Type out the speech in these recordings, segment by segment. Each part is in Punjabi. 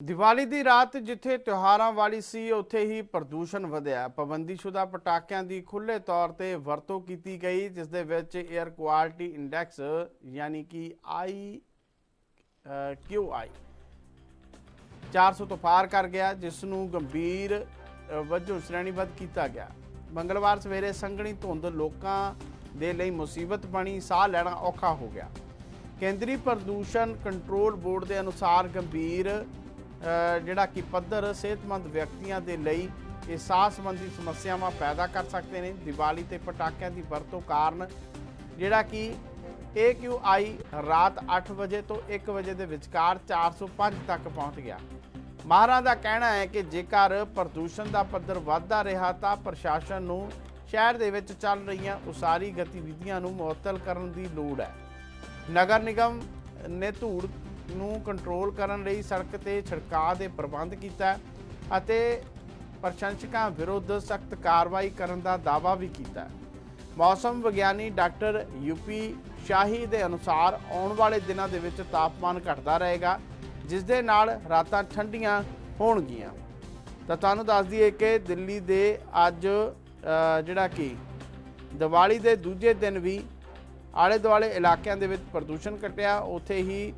ਦੀਵਾਲੀ ਦੀ ਰਾਤ ਜਿੱਥੇ ਤਿਉਹਾਰਾਂ ਵਾਲੀ ਸੀ, ਉੱਥੇ ਹੀ ਪ੍ਰਦੂਸ਼ਣ ਵਧਿਆ। ਪਾਬੰਦੀਸ਼ੁਦਾ ਪਟਾਕਿਆਂ ਦੀ ਖੁੱਲੇ ਤੌਰ ਤੇ ਵਰਤੋਂ ਕੀਤੀ ਗਈ ਜਿਸ ਦੇ ਵਿੱਚ 에ਅਰ ਕੁਆਲਿਟੀ ਇੰਡੈਕਸ ਯਾਨੀ ਕਿ ਆਈ ਕਿਊ ਆਈ 400 ਤੋਂ ਪਾਰ ਕਰ ਗਿਆ ਜਿਸ ਨੂੰ ਗੰਭੀਰ ਵਜੋਂ ਸ਼੍ਰੇਣੀਬੱਧ ਕੀਤਾ ਗਿਆ। ਮੰਗਲਵਾਰ ਸਵੇਰੇ ਸੰਘਣੀ ਧੁੰਦ ਲੋਕਾਂ ਦੇ ਲਈ ਮੁਸੀਬਤ ਬਣੀ, ਸਾਹ ਲੈਣਾ ਔਖਾ ਹੋ ਗਿਆ। ਕੇਂਦਰੀ ਪ੍ਰਦੂਸ਼ਣ ਕੰਟਰੋਲ ਬੋਰਡ ਦੇ ਅਨੁਸਾਰ ਗੰਭੀਰ ਜਿਹੜਾ ਕਿ ਪੱਧਰ ਸਿਹਤਮੰਦ ਵਿਅਕਤੀਆਂ ਦੇ ਲਈ ਇਹ ਸਾਹ ਸੰਬੰਧੀ ਸਮੱਸਿਆਵਾਂ ਪੈਦਾ ਕਰ ਸਕਦੇ ਨੇ। ਦੀਵਾਲੀ ਤੇ ਪਟਾਕਿਆਂ ਦੀ ਵਰਤੋਂ ਕਾਰਨ ਜਿਹੜਾ ਕਿ AQI ਰਾਤ 8 ਵਜੇ ਤੋਂ 1 ਵਜੇ ਦੇ ਵਿਚਕਾਰ 405 ਤੱਕ ਪਹੁੰਚ ਗਿਆ। ਮਾਹਰਾਂ ਦਾ ਕਹਿਣਾ ਹੈ ਕਿ ਜੇਕਰ ਪ੍ਰਦੂਸ਼ਣ ਦਾ ਪੱਧਰ ਵੱਧਦਾ ਰਿਹਾ ਤਾਂ ਪ੍ਰਸ਼ਾਸਨ ਨੂੰ ਸ਼ਹਿਰ ਦੇ ਵਿੱਚ ਚੱਲ ਰਹੀਆਂ ਉਸਾਰੀ ਗਤੀਵਿਧੀਆਂ ਨੂੰ ਮੁਅੱਤਲ ਕਰਨ ਦੀ ਲੋੜ ਹੈ। ਨਗਰ ਨਿਗਮ ਨੇ ਧੂੜ ਨੂੰ ਕੰਟਰੋਲ ਕਰਨ ਲਈ ਸੜਕ ਤੇ ਛਿੜਕਾਅ ਦੇ ਪ੍ਰਬੰਧ ਕੀਤਾ ਅਤੇ ਪ੍ਰਸ਼ੰਸਕਾਂ ਵਿਰੁੱਧ ਸਖਤ ਕਾਰਵਾਈ ਕਰਨ ਦਾ ਦਾਅਵਾ ਵੀ ਕੀਤਾ। ਮੌਸਮ ਵਿਗਿਆਨੀ ਡਾਕਟਰ ਯੂਪੀ ਸ਼ਾਹੀ ਦੇ ਅਨੁਸਾਰ ਆਉਣ ਵਾਲੇ ਦਿਨਾਂ ਦੇ ਵਿੱਚ ਤਾਪਮਾਨ ਘਟਦਾ ਰਹੇਗਾ, ਜਿਸ ਦੇ ਨਾਲ ਰਾਤਾਂ ਠੰਡੀਆਂ ਹੋਣਗੀਆਂ। ਤਾਂ ਤੁਹਾਨੂੰ ਦੱਸ ਦਈਏ ਕਿ ਦਿੱਲੀ ਦੇ ਅੱਜ ਜਿਹੜਾ ਕਿ ਦੀਵਾਲੀ ਦੇ ਦੂਜੇ ਦਿਨ ਵੀ ਆਲੇ ਦੁਆਲੇ ਇਲਾਕਿਆਂ ਦੇ ਵਿੱਚ ਪ੍ਰਦੂਸ਼ਣ ਘਟਿਆ। ਉੱਥੇ ਹੀ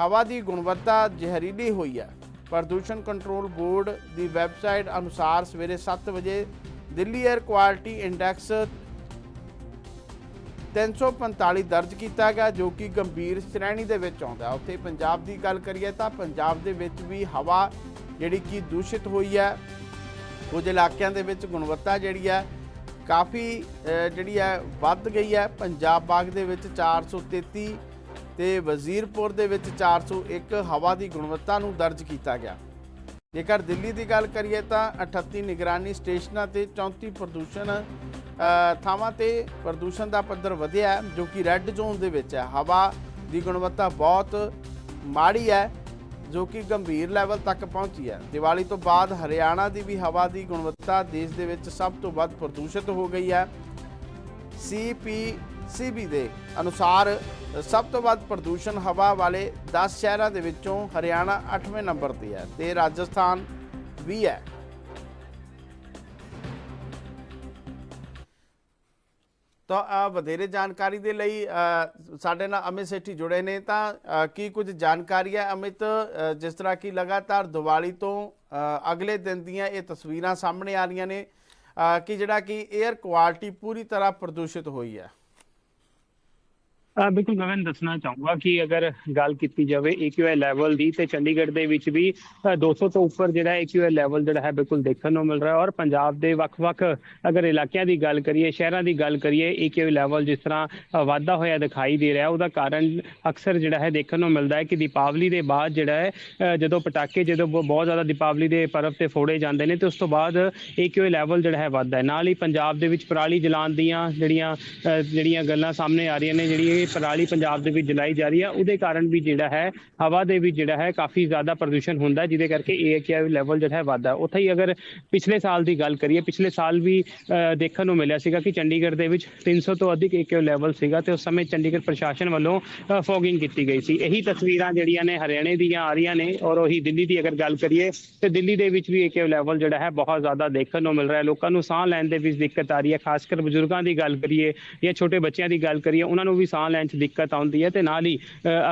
ਹਵਾ ਦੀ ਗੁਣਵੱਤਾ ਜ਼ਹਿਰੀਲੀ ਹੋਈ ਹੈ। ਪ੍ਰਦੂਸ਼ਣ ਕੰਟਰੋਲ ਬੋਰਡ ਦੀ ਵੈਬਸਾਈਟ ਅਨੁਸਾਰ ਸਵੇਰੇ 7 ਵਜੇ ਦਿੱਲੀ 에ਅਰ ਕੁਆਲਿਟੀ ਇੰਡੈਕਸ 345 ਦਰਜ ਕੀਤਾ ਗਿਆ, ਜੋ ਕਿ ਗੰਭੀਰ ਸ਼੍ਰੇਣੀ ਦੇ ਵਿੱਚ ਆਉਂਦਾ ਹੈ। ਉੱਥੇ ਪੰਜਾਬ ਦੀ ਗੱਲ ਕਰੀਏ ਤਾਂ ਪੰਜਾਬ ਦੇ ਵਿੱਚ ਵੀ ਹਵਾ ਜਿਹੜੀ ਕਿ ਦੂਸ਼ਿਤ ਹੋਈ ਹੈ। ਕੁਝ ਇਲਾਕਿਆਂ ਦੇ ਵਿੱਚ ਗੁਣਵੱਤਾ ਜਿਹੜੀ ਹੈ ਕਾਫੀ ਜਿਹੜੀ ਹੈ ਵੱਧ ਗਈ ਹੈ। ਪੰਜਾਬ ਬਾਗ ਦੇ ਵਿੱਚ 433 ਤੇ ਵਜ਼ੀਰਪੁਰ ਦੇ ਵਿੱਚ 401 ਹਵਾ ਦੀ ਗੁਣਵੱਤਾ ਨੂੰ ਦਰਜ ਕੀਤਾ ਗਿਆ। ਜੇਕਰ ਦਿੱਲੀ ਦੀ ਗੱਲ ਕਰੀਏ ਤਾਂ 38 ਨਿਗਰਾਨੀ ਸਟੇਸ਼ਨਾਂ ਤੇ 34 ਪ੍ਰਦੂਸ਼ਣ ਥਾਵਾਂ ਤੇ ਪ੍ਰਦੂਸ਼ਣ ਦਾ ਪੱਧਰ ਵਧਿਆ ਜੋ ਕਿ ਰੈੱਡ ਜ਼ੋਨ ਦੇ ਵਿੱਚ ਹੈ। ਹਵਾ ਦੀ ਗੁਣਵੱਤਾ ਬਹੁਤ ਮਾੜੀ ਹੈ, ਜੋ ਕਿ ਗੰਭੀਰ ਲੈਵਲ ਤੱਕ ਪਹੁੰਚੀ ਹੈ। ਦੀਵਾਲੀ ਤੋਂ ਬਾਅਦ ਹਰਿਆਣਾ ਦੀ ਵੀ ਹਵਾ ਦੀ ਗੁਣਵੱਤਾ ਦੇਸ਼ ਦੇ ਵਿੱਚ ਸਭ ਤੋਂ ਵੱਧ ਪ੍ਰਦੂਸ਼ਿਤ ਹੋ ਗਈ ਹੈ। ਸੀਪੀਸੀਬੀ ਦੇ ਅਨੁਸਾਰ ਸਭ ਤੋਂ ਵੱਧ ਪ੍ਰਦੂਸ਼ਣ ਹਵਾ ਵਾਲੇ 10 ਸ਼ਹਿਰਾਂ ਦੇ ਵਿੱਚੋਂ ਹਰਿਆਣਾ 8ਵੇਂ ਨੰਬਰ ਤੇ ਹੈ ਤੇ ਰਾਜਸਥਾਨ ਵੀ ਹੈ। ਤਾਂ ਅ, ਵਧੇਰੇ ਜਾਣਕਾਰੀ ਦੇ ਲਈ ਸਾਡੇ ਨਾਲ ਅਮਿਤ ਸੇਠੀ ਜੁੜੇ ਨੇ। ਤਾਂ ਕੀ ਕੁਝ ਜਾਣਕਾਰੀ ਹੈ ਅਮਿਤ? ਜਿਸ ਤਰ੍ਹਾਂ ਕਿ ਲਗਾਤਾਰ ਦੀਵਾਲੀ ਤੋਂ ਅਗਲੇ ਦਿਨ ਦੀਆਂ ਇਹ ਤਸਵੀਰਾਂ ਸਾਹਮਣੇ ਆ ਰਹੀਆਂ ਨੇ। ਕਿ ਜਿਹੜਾ ਕਿ 에ਅਰ ਕੁਆਲਿਟੀ ਪੂਰੀ ਤਰ੍ਹਾਂ ਪ੍ਰਦੂਸ਼ਿਤ ਹੋਈ ਹੈ। ਬਿਲਕੁਲ ਮੈਂ ਦੱਸਣਾ ਚਾਹੂੰਗਾ ਕਿ ਅਗਰ ਗੱਲ ਕੀਤੀ ਜਾਵੇ AQI ਲੈਵਲ ਦੀ ਤੇ ਚੰਡੀਗੜ੍ਹ ਦੇ ਵਿੱਚ ਵੀ ਅ, 200 ਤੋਂ ਉੱਪਰ ਜਿਹੜਾ AQI ਲੈਵਲ ਜਿਹੜਾ ਹੈ ਬਿਲਕੁਲ ਦੇਖਣ ਨੂੰ ਮਿਲ ਰਿਹਾ। ਔਰ ਪੰਜਾਬ ਦੇ ਵੱਖ-ਵੱਖ ਅਗਰ ਇਲਾਕਿਆਂ ਦੀ ਗੱਲ ਕਰੀਏ ਸ਼ਹਿਰਾਂ ਦੀ ਗੱਲ ਕਰੀਏ AQI ਲੈਵਲ ਜਿਸ ਤਰ੍ਹਾਂ ਅ, ਵਾਧਾ ਹੋਇਆ ਦਿਖਾਈ ਦੇ ਰਿਹਾ ਉਹਦਾ ਕਾਰਨ ਅਕਸਰ ਜਿਹੜਾ ਹੈ ਦੇਖਣ ਨੂੰ ਮਿਲਦਾ ਹੈ ਕਿ ਦੀਪਾਵਲੀ ਦੇ ਬਾਅਦ ਜਿਹੜਾ ਹੈ ਜਦੋਂ ਪਟਾਕੇ ਜਦੋਂ ਬ- ਬਹੁਤ ਜ਼ਿਆਦਾ ਦੀਪਾਵਲੀ ਦੇ ਪਰਵ ਤੇ ਫੋੜੇ ਜਾਂਦੇ ਨੇ ਤੇ ਉਸ ਤੋਂ ਬਾਅਦ AQI ਲੈਵਲ ਜਿਹੜਾ ਹੈ ਵੱਧਦਾ ਹੈ। ਨਾਲ ਹੀ ਪੰਜਾਬ ਦੇ ਵਿੱਚ ਪਰਾਲੀ ਜਲਾਉਣ ਦੀਆਂ ਜਿਹੜੀਆਂ ਜਿਹੜੀਆਂ ਗੱਲਾਂ ਸਾਹਮਣੇ ਆ ਰਹੀਆਂ ਨੇ ਜਿਹੜੀ ਇਹ ਪਰਾਲੀ ਪੰਜਾਬ ਦੇ ਵਿੱਚ ਜਲਾਈ ਜਾ ਰਹੀ ਹੈ ਉਹਦੇ ਕਾਰਨ ਵੀ ਜਿਹੜਾ ਹੈ ਹਵਾ ਦੇ ਵਿੱਚ ਜਿਹੜਾ ਹੈ ਕਾਫੀ ਜ਼ਿਆਦਾ ਪ੍ਰਦੂਸ਼ਣ ਹੁੰਦਾ ਜਿਹਦੇ ਕਰਕੇ AQI ਲੈਵਲ ਜਿਹੜਾ ਹੈ ਵੱਧਦਾ ਉੱਥੇ ਹੀ ਅਗਰ ਪਿਛਲੇ ਸਾਲ ਦੀ ਗੱਲ ਕਰੀਏ ਪਿਛਲੇ ਸਾਲ ਵੀ ਅ, ਦੇਖਣ ਨੂੰ ਮਿਲਿਆ ਸੀਗਾ ਕਿ ਚੰਡੀਗੜ੍ਹ ਦੇ ਵਿੱਚ 300 ਤੋਂ ਅਧਿਕ AQI ਲੈਵਲ ਸੀਗਾ ਤੇ ਉਸ ਸਮੇਂ ਚੰਡੀਗੜ੍ਹ ਪ੍ਰਸ਼ਾਸਨ ਵੱਲੋਂ ਫੋਗਿੰਗ ਕੀਤੀ ਗਈ ਸੀ। ਇਹੀ ਤਸਵੀਰਾਂ ਜਿਹੜੀਆਂ ਨੇ ਹਰਿਆਣੇ ਦੀਆਂ ਆ ਰਹੀਆਂ ਨੇ ਔਰ ਉਹੀ ਦਿੱਲੀ ਦੀ ਅਗਰ ਗੱਲ ਕਰੀਏ ਤੇ ਦਿੱਲੀ ਦੇ ਵਿੱਚ ਵੀ AQI ਲੈਵਲ ਜਿਹੜਾ ਹੈ ਬਹੁਤ ਜ਼ਿਆਦਾ ਦੇਖਣ ਨੂੰ ਮਿਲ ਰਿਹਾ ਹੈ। ਲੋਕਾਂ ਨੂੰ ਸਾਹ ਲੈਣ ਦੇ ਵਿੱਚ ਦਿੱਕਤ ਆ ਰਹੀ ਹੈ ਖਾਸ ਕਰ ਬਜ਼ੁਰਗਾਂ ਦੀ ਗੱਲ ਕਰੀਏ ਜਾਂ ਛੋਟੇ ਬੱਚਿਆਂ ਦੀ ਗੱਲ ਕਰੀਏ ਉਹਨਾਂ ਨੂੰ ਵੀ ਸਾਹ ਲੈਣ 'ਚ ਦਿੱਕਤ ਆਉਂਦੀ ਹੈ ਤੇ ਨਾਲ ਹੀ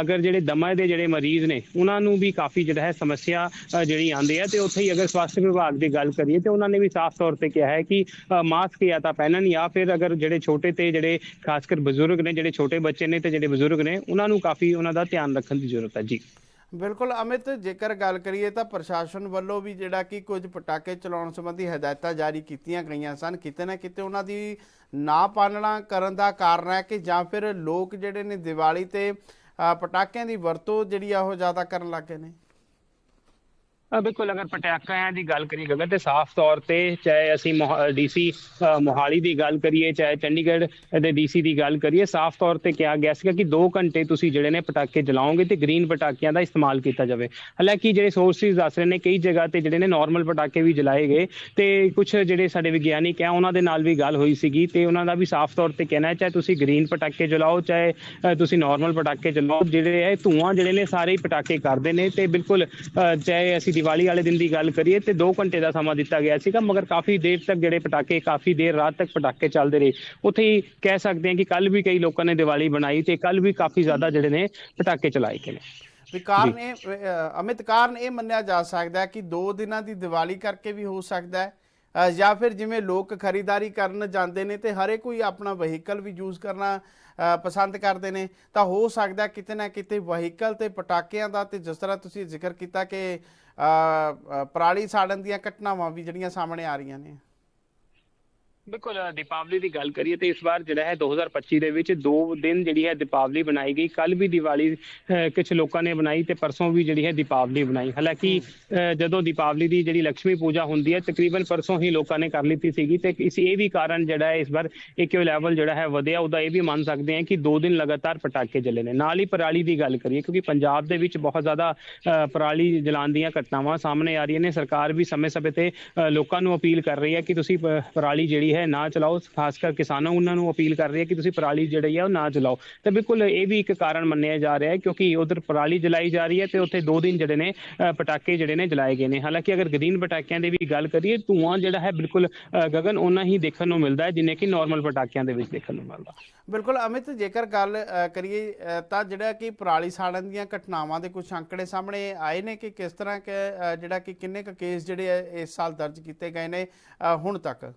ਅਗਰ ਜਿਹੜੇ ਦਮੇ ਦੇ ਜਿਹੜੇ ਮਰੀਜ਼ ਨੇ, ਉਹਨਾਂ ਨੂੰ ਵੀ ਕਾਫੀ ਜਿਹੜਾ ਹੈ ਸਮੱਸਿਆ ਜਿਹੜੀ ਆਉਂਦੀ ਹੈ ਤੇ ਉੱਥੇ ਹੀ ਅਗਰ ਸਵਾਸਥ ਵਿਭਾਗ ਦੀ ਗੱਲ ਕਰੀਏ ਤੇ ਉਹਨਾਂ ਨੇ ਵੀ ਸਾਫ਼ ਤੌਰ ਤੇ ਕਿਹਾ ਹੈ ਕਿ ਮਾਸਕ ਜਾਂ ਤਾਂ ਪਹਿਨਣ ਜਾਂ ਫਿਰ ਅਗਰ ਜਿਹੜੇ ਛੋਟੇ ਤੇ ਜਿਹੜੇ ਖਾਸ ਕਰ ਬਜ਼ੁਰਗ ਨੇ, ਜਿਹੜੇ ਛੋਟੇ ਬੱਚੇ ਨੇ ਤੇ ਜਿਹੜੇ ਬਜ਼ੁਰਗ ਨੇ, ਉਹਨਾਂ ਨੂੰ ਕਾਫੀ ਉਹਨਾਂ ਦਾ ਧਿਆਨ ਰੱਖਣ ਦੀ ਜ਼ਰੂਰਤ ਹੈ। ਜੀ। ਬਿਲਕੁਲ ਅਮਿਤ, ਜੇਕਰ ਗੱਲ ਕਰੀਏ ਤਾਂ ਪ੍ਰਸ਼ਾਸਨ ਵੱਲੋਂ ਵੀ ਜਿਹੜਾ ਕਿ ਕੁਝ ਪਟਾਕੇ ਚਲਾਉਣ ਸੰਬੰਧੀ ਹਦਾਇਤਾਂ ਜਾਰੀ ਕੀਤੀਆਂ ਗਈਆਂ ਸਨ। ਕਿਤੇ ਨਾ ਕਿਤੇ ਉਹਨਾਂ ਦੀ ਨਾ ਪਾਲਣਾ ਕਰਨ ਦਾ ਕਾਰਨ ਹੈ ਕਿ ਜਾਂ ਫਿਰ ਲੋਕ ਜਿਹੜੇ ਨੇ ਦੀਵਾਲੀ ਤੇ ਪਟਾਕਿਆਂ ਦੀ ਵਰਤੋਂ ਜਿਹੜੀ ਆ ਉਹ ਜ਼ਿਆਦਾ ਕਰਨ ਲੱਗੇ ਨੇ। ਬਿਲਕੁਲ, ਅਗਰ ਪਟਾਕਿਆਂ ਦੀ ਗੱਲ ਕਰੀਏ, ਗਗਨ, ਤੇ ਸਾਫ਼ ਤੌਰ ਤੇ ਚਾਹੇ ਅਸੀਂ ਡੀਸੀ ਮੋਹਾਲੀ ਦੀ ਗੱਲ ਕਰੀਏ, ਚਾਹੇ ਚੰਡੀਗੜ੍ਹ ਦੇ ਡੀਸੀ ਦੀ ਗੱਲ ਕਰੀਏ, ਸਾਫ਼ ਤੌਰ ਤੇ ਕਿਹਾ ਗਿਆ ਸੀਗਾ ਕਿ 2 ਘੰਟੇ ਤੁਸੀਂ ਜਿਹੜੇ ਨੇ ਪਟਾਕੇ ਜਲਾਓਗੇ ਤੇ ਗ੍ਰੀਨ ਪਟਾਕਿਆਂ ਦਾ ਇਸਤੇਮਾਲ ਕੀਤਾ ਜਾਵੇ। ਹਾਲਾਂਕਿ ਜਿਹੜੇ ਸੋਰਸਿਸ ਦੱਸ ਰਹੇ ਨੇ, ਕਈ ਜਗ੍ਹਾ ਤੇ ਜਿਹੜੇ ਨੇ ਨਾਰਮਲ ਪਟਾਕੇ ਵੀ ਜਲਾਏ ਗਏ ਤੇ ਕੁਝ ਜਿਹੜੇ ਸਾਡੇ ਵਿਗਿਆਨਿਕ ਆ ਉਹਨਾਂ ਦੇ ਨਾਲ ਵੀ ਗੱਲ ਹੋਈ ਸੀਗੀ ਤੇ ਉਹਨਾਂ ਦਾ ਵੀ ਸਾਫ਼ ਤੌਰ ਤੇ ਕਹਿਣਾ ਹੈ, ਚਾਹੇ ਤੁਸੀਂ ਗ੍ਰੀਨ ਪਟਾਕੇ ਜਲਾਓ, ਚਾਹੇ ਤੁਸੀਂ ਨਾਰਮਲ ਪਟਾਕੇ ਜਲਾਓ, ਜਿਹੜੇ ਇਹ ਧੂਆਂ ਜਿਹੜੇ ਨੇ ਸਾਰੇ ਹੀ ਪਟਾਕੇ ਕਰਦੇ ਨੇ ਤੇ ਬਿਲਕੁਲ ਚਾਹੇ ਅਸੀਂ ਦੀਵਾਲੀ ਵਾਲੇ ਦਿਨ ਦੀ ਗੱਲ ਕਰੀਏ ਤੇ 2 ਘੰਟੇ ਦਾ ਸਮਾਂ ਦਿੱਤਾ ਗਿਆ ਸੀਗਾ ਮਗਰ ਕਾਫੀ ਦੇਰ ਤੱਕ ਜਿਹੜੇ ਪਟਾਕੇ ਕਾਫੀ ਦੇਰ ਰਾਤ ਤੱਕ ਪਟਾਕੇ ਚੱਲਦੇ ਰਹੇ। ਉੱਥੇ ਹੀ ਕਹਿ ਸਕਦੇ ਹਾਂ ਕਿ ਕੱਲ ਵੀ ਕਈ ਲੋਕਾਂ ਨੇ ਦੀਵਾਲੀ ਬਣਾਈ ਤੇ ਕੱਲ ਵੀ ਕਾਫੀ ਜ਼ਿਆਦਾ ਜਿਹੜੇ ਨੇ ਪਟਾਕੇ ਚਲਾਏ ਗਏ ਨੇ। ਵੀ ਕਾਰਨ ਇਹ ਅ, ਅਮਿਤ ਕਾਰਨ ਇਹ ਮੰਨਿਆ ਜਾ ਸਕਦਾ ਕਿ 2 ਦਿਨਾਂ ਦੀ ਦੀਵਾਲੀ ਕਰਕੇ ਵੀ ਹੋ ਸਕਦਾ ਹੈ ਜਾਂ ਫਿਰ ਜਿਵੇਂ ਲੋਕ ਖਰੀਦਦਾਰੀ ਕਰਨ ਜਾਂਦੇ ਨੇ ਤੇ ਹਰੇ ਕੋਈ ਆਪਣਾ ਵਹੀਕਲ ਵੀ ਯੂਜ਼ ਕਰਨਾ ਪਸੰਦ ਕਰਦੇ ਨੇ ਤਾਂ ਹੋ ਸਕਦਾ ਕਿਤੇ ਨਾ ਕਿਤੇ ਵਹੀਕਲ ਤੇ ਪਟਾਕਿਆਂ ਦਾ ਤੇ ਜਿਸ ਤਰ੍ਹਾਂ ਤੁਸੀਂ ਜ਼ਿਕਰ ਕੀਤਾ ਕਿ ਪਰਾਲੀ ਸਾੜਨ ਦੀਆਂ ਘਟਨਾਵਾਂ ਵੀ ਜਿਹੜੀਆਂ ਸਾਹਮਣੇ ਆ ਰਹੀਆਂ ਨੇ। ਬਿਲਕੁਲ ਦੀਪਾਵਲੀ ਦੀ ਗੱਲ ਕਰੀਏ ਤੇ ਇਸ ਵਾਰ ਜਿਹੜਾ ਹੈ 2025 ਦੇ ਵਿੱਚ ਦੋ ਦਿਨ ਜਿਹੜੀ ਹੈ ਦੀਪਾਵਲੀ ਬਣਾਈ ਗਈ। ਕੱਲ ਵੀ ਦੀਵਾਲੀ ਕੁਝ ਲੋਕਾਂ ਨੇ ਬਣਾਈ ਤੇ ਪਰਸੋਂ ਵੀ ਜਿਹੜੀ ਹੈ ਦੀਪਾਵਲੀ ਬਣਾਈ ਹਾਲਾਂਕਿ ਜਦੋਂ ਦੀਪਾਵਲੀ ਦੀ ਜਿਹੜੀ ਲక్ష్ਮੀ ਪੂਜਾ ਹੁੰਦੀ ਹੈ ਤਕਰੀਬਨ ਪਰਸੋਂ ਹੀ ਲੋਕਾਂ ਨੇ ਕਰ ਲਿੱਤੀ ਸੀਗੀ ਤੇ ਇਸ ਇਹ ਵੀ ਕਾਰਨ ਜਿਹੜਾ ਹੈ ਇਸ ਵਾਰ ਇਕਿਓ ਲੈਵਲ ਜਿਹੜਾ ਹੈ ਵਧਿਆ। ਉਹਦਾ ਇਹ ਵੀ ਮੰਨ ਸਕਦੇ ਹਾਂ ਕਿ ਦੋ ਦਿਨ ਲਗਾਤਾਰ ਪਟਾਕੇ ਚੱਲੇ ਨੇ। ਨਾਲ ਹੀ ਪਰਾਲੀ ਦੀ ਗੱਲ ਕਰੀਏ ਕਿਉਂਕਿ ਪੰਜਾਬ ਦੇ ਵਿੱਚ ਬਹੁਤ ਜ਼ਿਆਦਾ ਪਰਾਲੀ ਜਲਾਉਣ ਦੀਆਂ ਘਟਨਾਵਾਂ ਸਾਹਮਣੇ ਆ ਰਹੀਆਂ ਨੇ। ਸਰਕਾਰ ਵੀ ਸਮੇਂ-ਸਮੇਂ ਤੇ ਲੋਕਾਂ ਨੂੰ ਅਪੀਲ ਕਰ ਰਹੀ ਹੈ ਕਿ ਤੁਸੀਂ ਪਰਾਲੀ ਜਿਹੜੀ ਹੈ, ਨਾ ਚਲਾਓ। ਖਾਸ ਕਰ ਕਿਸਾਨਾਂ ਉਹਨਾਂ ਨੂੰ ਅਪੀਲ ਕਰ ਰਹੀ ਹੈ ਕਿ ਤੁਸੀਂ ਪਰਾਲੀ ਜਿਹੜੀ ਹੈ ਉਹ ਨਾ ਚਲਾਓ। ਤੇ ਬਿਲਕੁਲ ਇਹ ਵੀ ਇੱਕ ਕਾਰਨ ਮੰਨਿਆ ਜਾ ਰਿਹਾ ਹੈ ਕਿਉਂਕਿ ਉਧਰ ਪਰਾਲੀ ਜਲਾਈ ਜਾ ਰਹੀ ਹੈ ਤੇ ਉੱਥੇ ਦੋ ਦਿਨ ਜਿਹੜੇ ਨੇ ਪਟਾਕੇ ਜਿਹੜੇ ਨੇ ਜਲਾਏ ਗਏ ਨੇ। ਹਾਲਾਂਕਿ ਅਗਰ ਗ੍ਰੀਨ ਪਟਾਕਿਆਂ ਦੀ ਵੀ ਗੱਲ ਕਰੀਏ, ਧੂਆਂ ਜਿਹੜਾ ਹੈ ਬਿਲਕੁਲ ਗਗਨ ਉਹਨਾਂ ਹੀ ਦੇਖਣ ਨੂੰ ਮਿਲਦਾ ਹੈ ਜਿੰਨੇ ਕਿ ਨਾਰਮਲ ਪਟਾਕਿਆਂ ਦੇ ਵਿੱਚ ਦੇਖਣ ਨੂੰ ਮਿਲਦਾ। ਬਿਲਕੁਲ ਅਮਿਤ, ਜੇਕਰ ਗੱਲ ਕਰੀਏ ਤਾਂ ਜਿਹੜਾ ਕਿ ਪਰਾਲੀ ਸਾੜਨ ਦੀਆਂ ਘਟਨਾਵਾਂ ਦੇ ਕੁਝ ਅੰਕੜੇ ਸਾਹਮਣੇ ਆਏ ਨੇ ਕਿ ਕਿਸ ਤਰ੍ਹਾਂ ਕਿ ਜਿਹੜਾ ਕਿ ਕਿੰਨੇ ਕੁ ਕੇਸ ਜਿਹੜੇ ਆ, ਇਸ ਸਾਲ ਦਰਜ ਕੀਤੇ ਗਏ ਨੇ ਹੁਣ ਤੱਕ?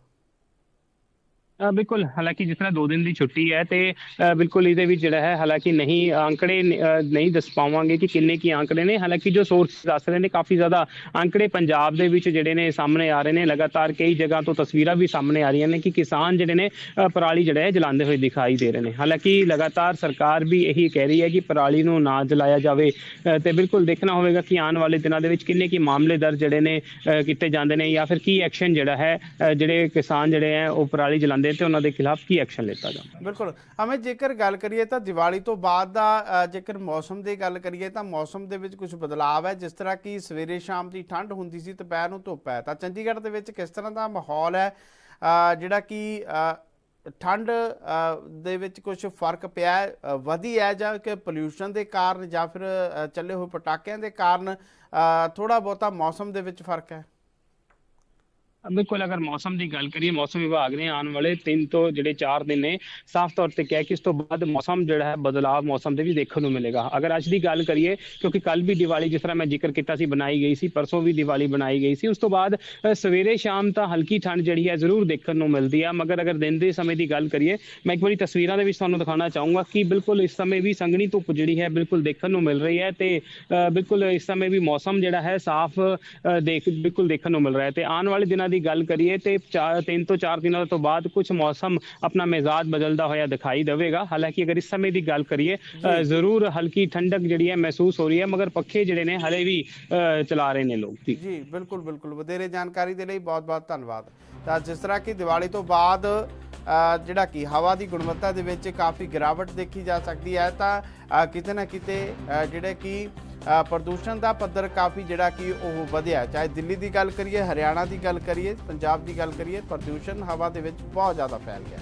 ਬਿਲਕੁਲ ਹਾਲਾਂਕਿ ਜਿਸ ਤਰ੍ਹਾਂ ਦੋ ਦਿਨ ਦੀ ਛੁੱਟੀ ਹੈ ਤੇ ਬਿਲਕੁਲ ਇਹਦੇ ਵਿੱਚ ਜਿਹੜਾ ਹੈ ਹਾਲਾਂਕਿ ਨਹੀਂ ਅੰਕੜੇ ਨਹੀਂ ਦੱਸ ਪਾਵਾਂਗੇ ਕਿ ਕਿੰਨੇ ਕੀ ਅੰਕੜੇ ਨੇ। ਹਾਲਾਂਕਿ ਜੋ ਸੋਰਸ ਦੱਸ ਰਹੇ ਨੇ ਕਾਫੀ ਜ਼ਿਆਦਾ ਅੰਕੜੇ ਪੰਜਾਬ ਦੇ ਵਿੱਚ ਜਿਹੜੇ ਨੇ ਸਾਹਮਣੇ ਆ ਰਹੇ ਨੇ। ਲਗਾਤਾਰ ਕਈ ਜਗ੍ਹਾ ਤੋਂ ਤਸਵੀਰਾਂ ਵੀ ਸਾਹਮਣੇ ਆ ਰਹੀਆਂ ਨੇ ਕਿ ਕਿਸਾਨ ਜਿਹੜੇ ਨੇ ਪਰਾਲੀ ਜਿਹੜਾ ਹੈ ਜਲਾਉਂਦੇ ਹੋਏ ਦਿਖਾਈ ਦੇ ਰਹੇ ਨੇ। ਹਾਲਾਂਕਿ ਲਗਾਤਾਰ ਸਰਕਾਰ ਵੀ ਇਹੀ ਕਹਿ ਰਹੀ ਹੈ ਕਿ ਪਰਾਲੀ ਨੂੰ ਨਾ ਜਲਾਇਆ ਜਾਵੇ। ਅ, ਤੇ ਬਿਲਕੁਲ ਦੇਖਣਾ ਹੋਵੇਗਾ ਕਿ ਆਉਣ ਵਾਲੇ ਦਿਨਾਂ ਦੇ ਵਿੱਚ ਕਿੰਨੇ ਕੀ ਮਾਮਲੇ ਦਰਜ ਜਿਹੜੇ ਨੇ ਕੀਤੇ ਜਾਂਦੇ ਨੇ ਜਾਂ ਫਿਰ ਕੀ ਐਕਸ਼ਨ ਜਿਹੜਾ ਹੈ ਜਿਹੜੇ ਕਿਸਾਨ ਜਿਹੜੇ ਹੈ ਉਹ ਪਰਾਲੀ ਜਲਾਉਂਦੇ ਤੇ ਉਹਨਾਂ ਦੇ ਖਿਲਾਫ ਕੀ ਐਕਸ਼ਨ ਲਿੱਤਾ ਜਾਵੇ ਬਿਲਕੁਲ। ਅਮਿਤ, ਜੇਕਰ ਗੱਲ ਕਰੀਏ ਤਾਂ ਦੀਵਾਲੀ ਤੋਂ ਬਾਅਦ ਦਾ ਜੇਕਰ ਮੌਸਮ ਦੀ ਗੱਲ ਕਰੀਏ ਤਾਂ ਮੌਸਮ ਦੇ ਵਿੱਚ ਕੁਝ ਬਦਲਾਅ ਹੈ। ਜਿਸ ਤਰ੍ਹਾਂ ਕਿ ਸਵੇਰੇ ਸ਼ਾਮ ਦੀ ਠੰਡ ਹੁੰਦੀ ਸੀ, ਦੁਪਹਿਰ ਨੂੰ ਧੁੱਪ ਹੈ। ਤਾਂ ਚੰਡੀਗੜ੍ਹ ਦੇ ਵਿੱਚ ਕਿਸ ਤਰ੍ਹਾਂ ਦਾ ਮਾਹੌਲ ਹੈ? ਜਿਹੜਾ ਕਿ ਠੰਡ ਦੇ ਵਿੱਚ ਕੁਝ ਫ਼ਰਕ ਪਿਆ ਵਧੀ ਹੈ ਜਾਂ ਕਿ ਪੋਲਿਊਸ਼ਨ ਦੇ ਕਾਰਨ ਜਾਂ ਫਿਰ ਚੱਲੇ ਹੋਏ ਪਟਾਕਿਆਂ ਦੇ ਕਾਰਨ ਥੋੜਾ ਬਹੁਤਾ ਮੌਸਮ ਦੇ ਵਿੱਚ ਫ਼ਰਕ ਹੈ? ਬਿਲਕੁਲ ਅਗਰ ਮੌਸਮ ਦੀ ਗੱਲ ਕਰੀਏ, ਮੌਸਮ ਵਿਭਾਗ ਨੇ ਆਉਣ ਵਾਲੇ 3 ਤੋਂ ਜਿਹੜੇ 4 ਦਿਨ ਨੇ, ਸਾਫ਼ ਤੌਰ ਤੇ ਕਿਹਾ ਕਿ ਇਸ ਤੋਂ ਬਾਅਦ ਮੌਸਮ ਜਿਹੜਾ ਹੈ ਬਦਲਾਅ ਮੌਸਮ ਦੇ ਵੀ ਦੇਖਣ ਨੂੰ ਮਿਲੇਗਾ। ਅਗਰ ਅੱਜ ਦੀ ਗੱਲ ਕਰੀਏ, ਕਿਉਂਕਿ ਕੱਲ ਵੀ ਦੀਵਾਲੀ ਜਿਸ ਤਰ੍ਹਾਂ ਮੈਂ ਜ਼ਿਕਰ ਕੀਤਾ ਸੀ, ਬਣਾਈ ਗਈ ਸੀ, ਪਰਸੋਂ ਵੀ ਦੀਵਾਲੀ ਬਣਾਈ ਗਈ ਸੀ, ਉਸ ਤੋਂ ਬਾਅਦ ਸਵੇਰੇ ਸ਼ਾਮ ਤਾਂ ਹਲਕੀ ਠੰਡ ਜਿਹੜੀ ਹੈ, ਜ਼ਰੂਰ ਦੇਖਣ ਨੂੰ ਮਿਲਦੀ ਆ ਮਗਰ ਅਗਰ ਦਿਨ ਦੇ ਸਮੇਂ ਦੀ ਗੱਲ ਕਰੀਏ, ਮੈਂ ਇੱਕ ਵਾਰੀ ਤਸਵੀਰਾਂ ਦੇ ਵਿੱਚ ਤੁਹਾਨੂੰ ਦਿਖਾਉਣਾ ਚਾਹੂੰਗਾ ਕਿ ਬਿਲਕੁਲ ਇਸ ਸਮੇਂ ਵੀ ਸੰਘਣੀ ਧੁੱਪ ਜਿਹੜੀ ਹੈ, ਬਿਲਕੁਲ ਦੇਖਣ ਨੂੰ ਮਿਲ ਰਹੀ ਹੈ ਤੇ ਬਿਲਕੁਲ ਇਸ ਸਮੇਂ ਵੀ ਮੌਸਮ ਜਿਹੜਾ ਹੈ, ਸਾਫ਼ ਦੇਖ, ਬਿਲਕੁਲ ਦੇਖਣ ਨੂੰ ਮਿਲ ਰਿਹਾ ਹੈ ਤੇ ਆਉਣ ਵਾਲੇ ਦਿਨਾਂ ਦੀ ਗੱਲ ਕਰੀਏ ਤੇ 3 ਤੋਂ 4 ਦਿਨਾਂ ਤੋਂ ਬਾਅਦ ਕੁਝ ਮੌਸਮ ਆਪਣਾ ਮਿਜ਼ਾਜ ਬਦਲਦਾ ਹੋਇਆ ਦਿਖਾਈ ਦੇਵੇਗਾ। ਹਾਲਾਂਕਿ ਅਗਰ ਇਸ ਸਮੇਂ ਦੀ ਗੱਲ ਕਰੀਏ ਜ਼ਰੂਰ ਹਲਕੀ ਠੰਡਕ ਜਿਹੜੀ ਹੈ ਮਹਿਸੂਸ ਹੋ ਰਹੀ ਹੈ ਮਗਰ ਪੱਖੇ ਜਿਹੜੇ ਨੇ ਹਲੇ ਵੀ ਚਲਾ ਰਹੇ ਨੇ ਲੋਕ। ਜੀ। ਬਿਲਕੁਲ ਬਿਲਕੁਲ। ਵਧੇਰੇ ਜਾਣਕਾਰੀ ਦੇ ਲਈ ਬਹੁਤ-ਬਹੁਤ ਧੰਨਵਾਦ। ਤਾਂ ਜਿਸ ਤਰ੍ਹਾਂ ਕਿ ਦੀਵਾਲੀ ਤੋਂ ਬਾਅਦ ਜਿਹੜਾ ਕਿ ਹਵਾ ਦੀ ਗੁਣਵੱਤਾ ਦੇ ਵਿੱਚ ਕਾਫੀ ਗਿਰਾਵਟ ਦੇਖੀ ਜਾ ਸਕਦੀ ਹੈ ਤਾਂ ਕਿਤੇ ਨਾ ਕਿਤੇ ਜਿਹੜੇ ਕਿ ਪ੍ਰਦੂਸ਼ਣ ਦਾ ਪੱਧਰ ਕਾਫੀ ਜਿਹੜਾ ਕਿ ਉਹ ਵਧਿਆ ਚਾਹੇ ਦਿੱਲੀ ਦੀ ਗੱਲ ਕਰੀਏ, ਹਰਿਆਣਾ ਦੀ ਗੱਲ ਕਰੀਏ, ਪੰਜਾਬ ਦੀ ਗੱਲ ਕਰੀਏ, ਪ੍ਰਦੂਸ਼ਣ ਹਵਾ ਦੇ ਵਿੱਚ ਬਹੁਤ ਜ਼ਿਆਦਾ ਫੈਲ ਗਿਆ